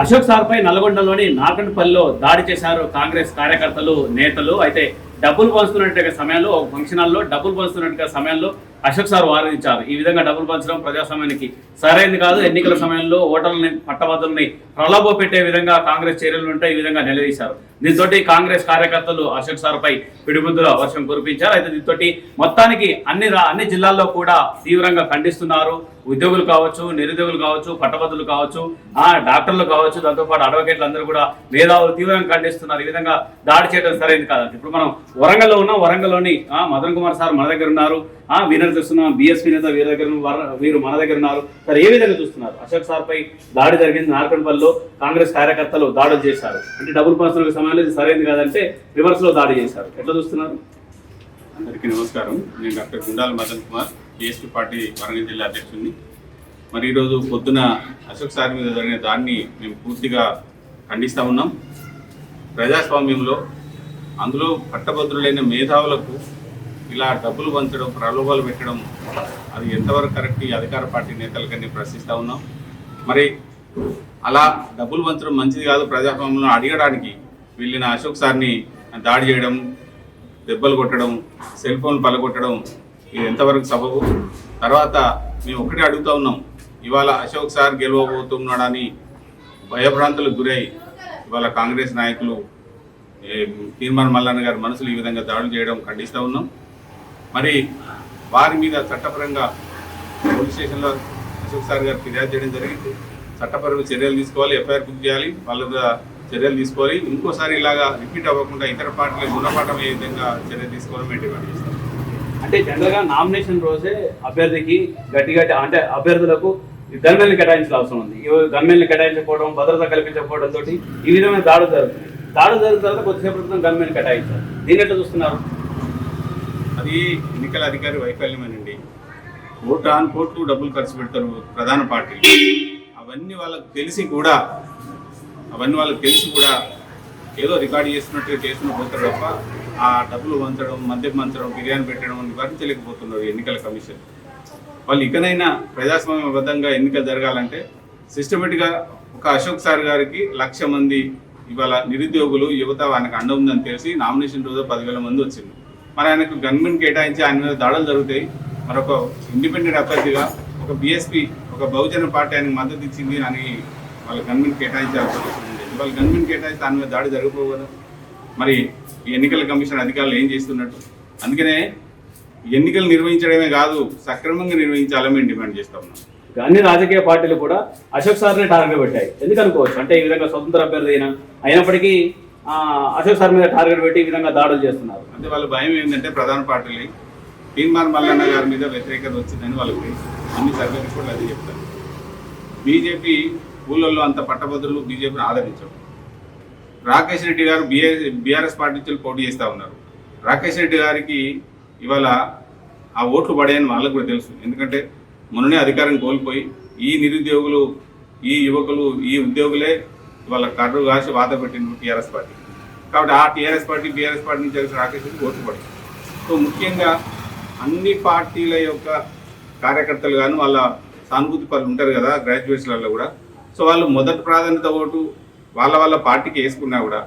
Ashok sir పై నల్గొండలోని నాగండపల్లిలో దాడి చేశారు కాంగ్రెస్ కార్యకర్తలు నేతలు. అయితే డబ్బులు పంచుతున్నట్టుగా సమయంలో ఒక ఫంక్షన్ హాల్లో డబ్బులు పంచుతున్నట్టుగా సమయంలో అశోక్ సార్ వారించారు ఈ విధంగా డబ్బులు పంచడం ప్రజాస్వామ్యానికి సరైనది కాదు. ఎన్నికల సమయంలో ఓటర్లని పట్టభద్రుల్ని ప్రలోభ పెట్టే విధంగా కాంగ్రెస్ చర్యలు ఉంటే ఈ విధంగా నిలదీశారు. దీంతో కాంగ్రెస్ కార్యకర్తలు అశోక్ సార్ పై పిడిబుద్దుల వర్షం కురిపించారు. అయితే దీంతో మొత్తానికి అన్ని రా- అన్ని జిల్లాల్లో కూడా తీవ్రంగా ఖండిస్తున్నారు. ఉద్యోగులు కావచ్చు నిరుద్యోగులు కావచ్చు పట్టభద్రులు కావచ్చు ఆ డాక్టర్లు కావచ్చు దాంతోపాటు అడ్వకేట్లు అందరూ కూడా మేధావులు తీవ్రంగా ఖండిస్తున్నారు. ఈ విధంగా దాడి చేయడం సరైనది కాదండి ఇప్పుడు మనం వరంగల్లో ఉన్నాం. వరంగల్లోని ఆ, మదన్ కుమార్ సార్ మన దగ్గర ఉన్నారు. ఆ వీరని చూస్తున్నాం. బిఎస్పీ నేత వీరి దగ్గర వీరు మన దగ్గర ఉన్నారు. సార్ ఏ విధంగా చూస్తున్నారు? అశోక్ సార్ పై దాడి జరిగింది. నార్కంపల్లిలో కాంగ్రెస్ కార్యకర్తలు దాడులు చేశారు. అంటే డబుల్ పర్సనల్ సమయంలో ఇది సరైనది కాదంటే రివర్స్లో దాడి చేశారు. ఎట్లా చూస్తున్నారు? అందరికీ నమస్కారం. నేను doctor Gundala Madan Kumar. BSP party Warangal జిల్లా అధ్యక్షుడిని. మరి ఈరోజు పొద్దున అశోక్ సార్ మీద జరిగిన దాన్ని మేము పూర్తిగా ఖండిస్తూ ఉన్నాం. ప్రజాస్వామ్యంలో అందులో పట్టభద్రులైన మేధావులకు ఇలా డబ్బులు పంచడం ప్రలోభాలు పెట్టడం అది ఎంతవరకు కరెక్ట్ ఈ అధికార పార్టీ నేతలకన్నీ ప్రశ్నిస్తూ ఉన్నాం. మరి అలా డబ్బులు పంచడం మంచిది కాదు ప్రజాస్వామ్యంలో అడగడానికి వెళ్ళిన అశోక్ సార్ని దాడి చేయడం దెబ్బలు కొట్టడం సెల్ ఫోన్ పలగొట్టడం ఇది ఎంతవరకు సబబు? తర్వాత మేము ఒకటే అడుగుతా ఉన్నాం. ఇవాళ అశోక్ సార్ గెలవబోతున్నాడని భయభ్రాంతులకు గురై ఇవాళ కాంగ్రెస్ నాయకులు ఏ, తీర్మాన్ మల్లన్న గారి మనసులు ఈ విధంగా దాడులు చేయడం ఖండిస్తూ ఉన్నాం. మరి వారి మీద చట్టపరంగా పోలీస్ స్టేషన్లో అశోక్ సార్ గారు ఫిర్యాదు చేయడం జరిగింది. చట్టపరమైన చర్యలు తీసుకోవాలి ఎఫ్ఐఆర్ బుక్ చేయాలి వాళ్ళ మీద చర్యలు తీసుకోవాలి. ఇంకోసారి ఇలాగా రిపీట్ అవ్వకుండా ఇతర పార్టీలకు గుణపాఠం ఏ విధంగా చర్య తీసుకోవాలని మేము డిమాండ్ చేస్తాం అంటే జనరల్గా నామినేషన్ రోజే అభ్యర్థికి గట్టిగా అంటే అభ్యర్థులకు గన్మెన్లు కేటాయించిన అవసరం ఉంది. ఈ గన్మెన్లు కేటాయించకపోవడం భద్రత కల్పించకపోవడం తోటి ఈ విధమైన దాడులు జరుగుతుంది దాడులు జరిగిన తర్వాత కొద్దిసేపు క్రితం గన్మెన్ కేటాయించారు. దీని ఎట్లా చూస్తున్నారు? అది ఎన్నికల అధికారి వైఫల్యమేనండి. ఓటు ఆన్ కోట్లు డబ్బులు ఖర్చు పెడతారు ప్రధాన పార్టీలు అవన్నీ వాళ్ళకు తెలిసి కూడా అవన్నీ వాళ్ళకి తెలిసి కూడా ఏదో రికార్డు చేస్తున్నట్టుగా చేస్తున్న పోతారు తప్ప ఆ డబ్బులు వంచడం మద్యం మంచడం బిర్యానీ పెట్టడం నివారించలేకపోతున్నారు ఎన్నికల కమిషన్. వాళ్ళు ఇకనైనా ప్రజాస్వామ్యబద్ధంగా ఎన్నికలు జరగాలంటే సిస్టమేటిక్గా ఒక అశోక్ సార్ గారికి లక్ష మంది ఇవాళ నిరుద్యోగులు యువత ఆయనకు అండ ఉందని తెలిసి నామినేషన్ రోజు పదివేల మంది వచ్చింది. మరి ఆయనకు గన్మెన్ కేటాయించి ఆయన మీద దాడులు జరుగుతాయి. మరొక ఇండిపెండెంట్ అభ్యర్థిగా ఒక బీఎస్పీ ఒక బహుజన పార్టీ ఆయనకు మద్దతు ఇచ్చింది అని వాళ్ళ గన్మెన్ కేటాయించాల్సి వస్తుంది వాళ్ళ గన్మెన్ కేటాయిస్తే ఆయన మీద దాడి జరగకపోవడం మరి ఎన్నికల కమిషన్ అధికారులు ఏం చేస్తున్నట్టు? అందుకనే ఎన్నికలు నిర్వహించడమే కాదు సక్రమంగా నిర్వహించాలని మేము డిమాండ్ చేస్తా ఉన్నాం. అన్ని రాజకీయ పార్టీలు కూడా అశోక్ సార్ని టార్గెట్ పెట్టాయి. ఎందుకు అనుకోవచ్చు? అంటే ఈ విధంగా స్వతంత్ర అభ్యర్థి అయినా అయినప్పటికీ అశోక్ సార్ మీద టార్గెట్ పెట్టి ఈ విధంగా దాడులు చేస్తున్నారు. అంటే వాళ్ళ భయం ఏంటంటే ప్రధాన పార్టీలు తీర్మాన్ మల్లన్న గారి మీద వ్యతిరేకత వచ్చిందని వాళ్ళకి. అన్ని సర్వే రిపోర్ట్లు అది చెప్తారు. బీజేపీ ఊళ్ళల్లో అంత పట్టభద్రులు బీజేపీని ఆదరించరు. రాకేష్ రెడ్డి గారు బిఏ బీఆర్ఎస్ పార్టీ నుంచి పోటీ చేస్తూ ఉన్నారు. రాకేష్ రెడ్డి గారికి ఇవాళ ఆ ఓట్లు పడాయని వాళ్ళకు కూడా తెలుసు. ఎందుకంటే మొన్ననే అధికారం కోల్పోయి ఈ నిరుద్యోగులు ఈ యువకులు ఈ ఉద్యోగులే ఇవాళ కర్రు కాసి వాత పెట్టింది టీఆర్ఎస్ పార్టీ. కాబట్టి ఆ టీఆర్ఎస్ పార్టీ బీఆర్ఎస్ పార్టీ నుంచి కలిసి రాకేష్ రెడ్డి ఓట్లు పడింది సో ముఖ్యంగా అన్ని పార్టీల యొక్క కార్యకర్తలు కానీ వాళ్ళ సానుభూతి పనులు ఉంటారు కదా గ్రాడ్యుయేట్స్లలో కూడా. సో వాళ్ళు మొదటి ప్రాధాన్యత ఓటు వాళ్ళ వాళ్ళ పార్టీకి వేసుకున్నా కూడా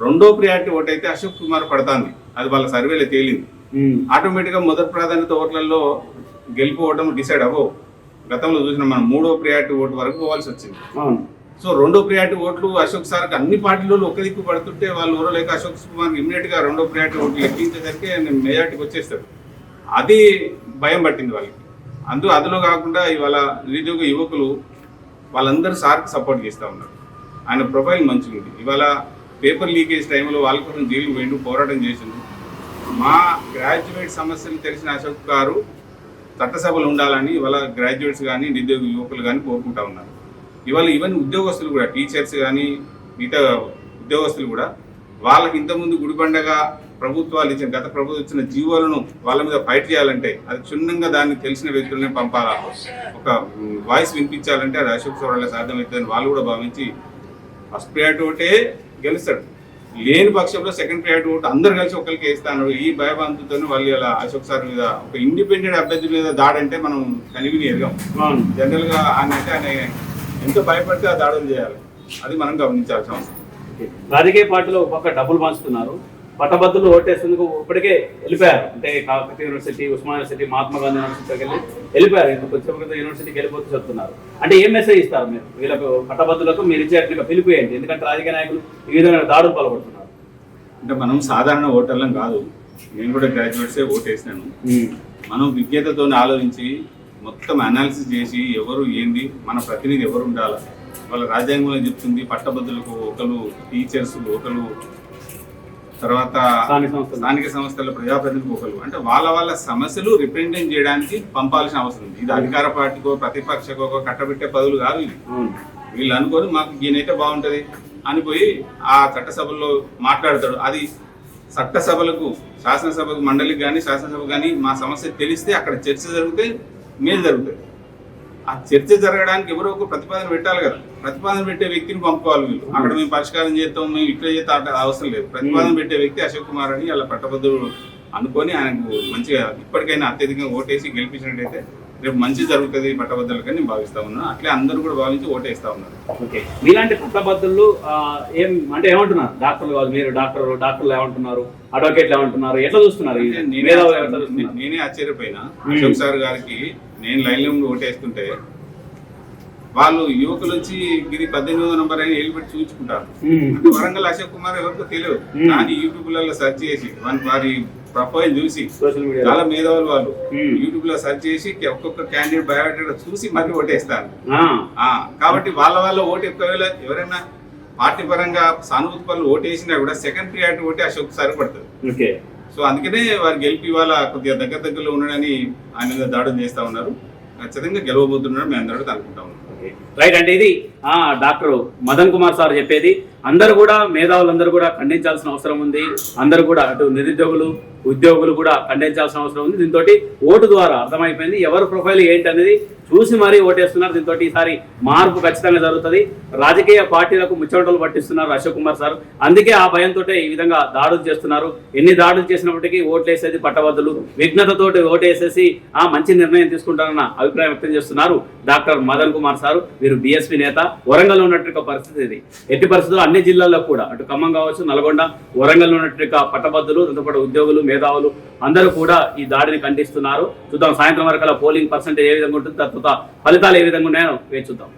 రెండో ప్రియారిటీ ఓటు అయితే అశోక్ కుమార్ పడుతుంది. అది వాళ్ళ సర్వేలో తేలింది. ఆటోమేటిక్గా మొదటి ప్రాధాన్యత ఓట్లలో గెలిపోవడం డిసైడ్ అవ్వవు. గతంలో చూసిన మనం మూడో ప్రియారిటీ ఓటు వరకు పోవాల్సి వచ్చింది. సో రెండో ప్రియారిటీ ఓట్లు అశోక్ సార్కి అన్ని పార్టీలలో ఒక దిక్కు పడుతుంటే వాళ్ళు ఎవరో లేక అశోక్ కుమార్ ఇమ్మీడియట్గా రెండో ప్రియారిటీ ఓట్లు లెక్కించేసరికి ఆయన మెజార్టీకి వచ్చేస్తారు అది భయం పట్టింది వాళ్ళకి. అందు అందులో కాకుండా ఇవాళ నిరుద్యోగ యువకులు వాళ్ళందరూ సార్కి సపోర్ట్ చేస్తూ ఉన్నారు. ఆయన ప్రొఫైల్ మంచిగా ఉంది. ఇవాళ పేపర్ లీకేజ్ టైంలో వాళ్ళ కోసం జైలు పోయిండు పోరాటం చేసిండు. మా గ్రాడ్యుయేట్ సమస్యలు తెలిసిన అశోక్ గారు చట్టసభలు ఉండాలని ఇవాళ గ్రాడ్యుయేట్స్ కానీ నిరుద్యోగ యువకులు కానీ కోరుకుంటా ఉన్నారు. ఇవాళ ఈవెన్ ఉద్యోగస్తులు కూడా టీచర్స్ కానీ మిగతా ఉద్యోగస్తులు కూడా వాళ్ళకి ఇంతకుముందు గుడిబండగా ప్రభుత్వాలు ఇచ్చిన గత ప్రభుత్వం ఇచ్చిన జీవోలను వాళ్ళ మీద ఫైట్ చేయాలంటే అది క్షుణ్ణంగా దాన్ని తెలిసిన వ్యక్తులనే పంపాలా? ఒక వాయిస్ వినిపించాలంటే అది అశోక్ సవరణ సాధ్యమవుతుందని వాళ్ళు కూడా భావించి ఫస్ట్ ప్రియారిటీ ఒకటే గెలుస్తాడు. లేని పక్షంలో సెకండ్ ప్రియారిటీ ఓటు అందరు కలిసి ఒకరికి వేస్తాను. ఈ భయభ్రాంతితో వాళ్ళు ఇలా అశోక్ సార్ మీద ఒక ఇండిపెండెంట్ అభ్యర్థి మీద దాడంటే మనం కనివిని ఎరగం అవును. జనరల్గా ఆయన అంటే ఆయన ఎంత భయపడితే ఆ దాడులు చేయాలి. అది మనం గమనించాల్సిన అవసరం. రాజకీయ పార్టీలో ఒక పక్క డబ్బులు పంచుతున్నారు. పట్టభద్రులు ఓటేసేందుకు ఇప్పటికే వెళ్ళిపోయారు. అంటే కాకతీయ యూనివర్సిటీ ఉస్మాన్ యూనివర్సిటీ మహాత్మా గాంధీ యూనివర్సిటీకి వెళ్ళి వెళ్ళిపోయారు. ఇందుకు కొంచెం యూనివర్సిటీకి వెళ్ళిపోతూ చెప్తున్నారు. అంటే ఏం మెసేజ్ ఇస్తారు మీరు? వీళ్ళకు పట్టభద్రులకు మీరు ఇచ్చేట్టుగా పిలిపియండి ఎందుకంటే రాజకీయ నాయకులు ఈ విధంగా దాడులు పాల్పడుతున్నారు అంటే మనం సాధారణ ఓటర్లం కాదు. నేను కూడా గ్రాడ్యుయేట్సే ఓటేసినాను మనం విజ్ఞతతో ఆలోచించి మొత్తం అనాలిసిస్ చేసి ఎవరు ఏంది మన ప్రతినిధి ఎవరు ఉండాలి? వాళ్ళ రాజ్యాంగంలో చెప్తుంది పట్టభద్రులకు ఒకరు టీచర్స్ ఒకరు తర్వాత స్థానిక సంస్థలు. ప్రజాప్రతినిధులు ఒకరు అంటే వాళ్ళ వాళ్ళ సమస్యలు రిప్రజెంటేట్ చేయడానికి పంపాల్సిన అవసరం ఉంది. ఇది అధికార పార్టీకో ప్రతిపక్షకో కట్టబెట్టే పదవులు కాదు అవును. వీళ్ళు అనుకొని మాకు ఈయనైతే బాగుంటది అని పోయి ఆ చట్టసభల్లో మాట్లాడతాడు. అది చట్టసభలకు శాసనసభకు మండలికి కానీ శాసనసభ కానీ మా సమస్య తెలిస్తే అక్కడ చర్చ జరిగితే మేలు జరుగుతుంది ఆ చర్చ జరగడానికి ఎవరో ఒక ప్రతిపాదన పెట్టాలి కదా. ప్రతిపాదన పెట్టే వ్యక్తిని పంపుకోవాలి వీళ్ళు అక్కడ మేము పరిష్కారం చేస్తాం మేము ఇట్లా చేస్తాం అవసరం లేదు. ప్రతిపాదన పెట్టే వ్యక్తి అశోక్ కుమార్ అని అలా పట్టభద్రుడు అనుకొని ఆయనకు మంచిగా ఇప్పటికైనా అత్యధికంగా ఓటేసి గెలిపించినట్టయితే రేపు మంచి జరుగుతుంది పట్టభద్రులకని నేను భావిస్తా ఉన్నాను అట్లే అందరూ కూడా భావించి ఓటేస్తా ఉన్నారు. ఓకే. మీలాంటి పట్టభద్రులు ఏం అంటే ఏమంటున్నారు? డాక్టర్లు కాదు మీరు డాక్టర్ డాక్టర్లు ఏమంటున్నారు? అడ్వకేట్లు ఏమంటున్నారు? ఎట్లా చూస్తున్నారు నేనే ఆశ్చర్యపోయినా. అశోక్ సార్ గారికి నేను లైన్లో ఉండి ఓటేస్తుంటే వాళ్ళు యువకులు వచ్చి ఇది పద్దెనిమిదో నంబర్ అని వెళ్ళి పెట్టి చూపించుకుంటారు వరంగల్ అశోక్ కుమార్ ఎవరికో తెలియదు. కానీ యూట్యూబ్లలో సెర్చ్ చేసి వారి ప్రొఫైల్ చూసి సోషల్ మీడియా చాలా మేధావులు వాళ్ళు. యూట్యూబ్లో సెర్చ్ చేసి ఒక్కొక్క క్యాండిడేట్ బయోడేటా చూసి మళ్ళీ ఓటేస్తారు. కాబట్టి వాళ్ళ వాళ్ళ ఓటు ఒకవేళ ఎవరైనా పార్టీ పరంగా సానుభూతి పనులు ఓటేసినా కూడా సెకండ్ ప్రియారిటీ ఓటే అశోక్ సార్ పడుతుంది. ఓకే. సో అందుకనే వారు గెలిపి ఇవాళ కొద్దిగా దగ్గర దగ్గరలో ఉన్నాడని ఆయన దాడులు చేస్తా ఉన్నారు. ఖచ్చితంగా గెలవబోతున్నాడు మేము అందరూ అనుకుంటా ఉన్నాం. ఓకే. రైట్ అంటే ఇది ఆ డాక్టర్ మదన్ కుమార్ సార్ చెప్పేది. అందరూ కూడా మేధావులందరూ కూడా ఖండించాల్సిన అవసరం ఉంది. అందరూ కూడా అటు నిరుద్యోగులు ఉద్యోగులు కూడా ఖండించాల్సిన అవసరం ఉంది. దీంతో ఓటు ద్వారా అర్థమైపోయింది. ఎవరి ప్రొఫైల్ ఏంటి అనేది చూసి మరీ ఓటేస్తున్నారు. దీంతో ఈసారి మార్పు ఖచ్చితంగా జరుగుతుంది. రాజకీయ పార్టీలకు ముచ్చటలు పట్టిస్తున్నారు అశోక్ కుమార్ సార్. అందుకే ఆ భయంతో ఈ విధంగా దాడులు చేస్తున్నారు. ఎన్ని దాడులు చేసినప్పటికీ ఓట్లు వేసేది పట్టవద్దులు విఘ్నతతోటి ఓటేసేసి ఆ మంచి నిర్ణయం తీసుకుంటారన్న అభిప్రాయం వ్యక్తం చేస్తున్నారు డాక్టర్ మదన్ కుమార్ సార్. వీరు బీఎస్పీ నేత వరంగల్ ఉన్నట్టు పరిస్థితి ఇది. ఎట్టి పరిస్థితుల్లో అన్ని జిల్లాల్లో కూడా అటు ఖమ్మం కావచ్చు నల్గొండ వరంగల్ ఉన్నట్టు పట్టభద్రులు దాంతోపాటు ఉద్యోగులు మేధావులు అందరూ కూడా ఈ దాడిని ఖండిస్తున్నారు. చూద్దాం సాయంత్రం వరకు పోలింగ్ పర్సెంటేజ్ ఏ విధంగా ఉంటుంది తర్వాత ఫలితాలు ఏ విధంగా ఉన్నాయో వేచి చూద్దాం.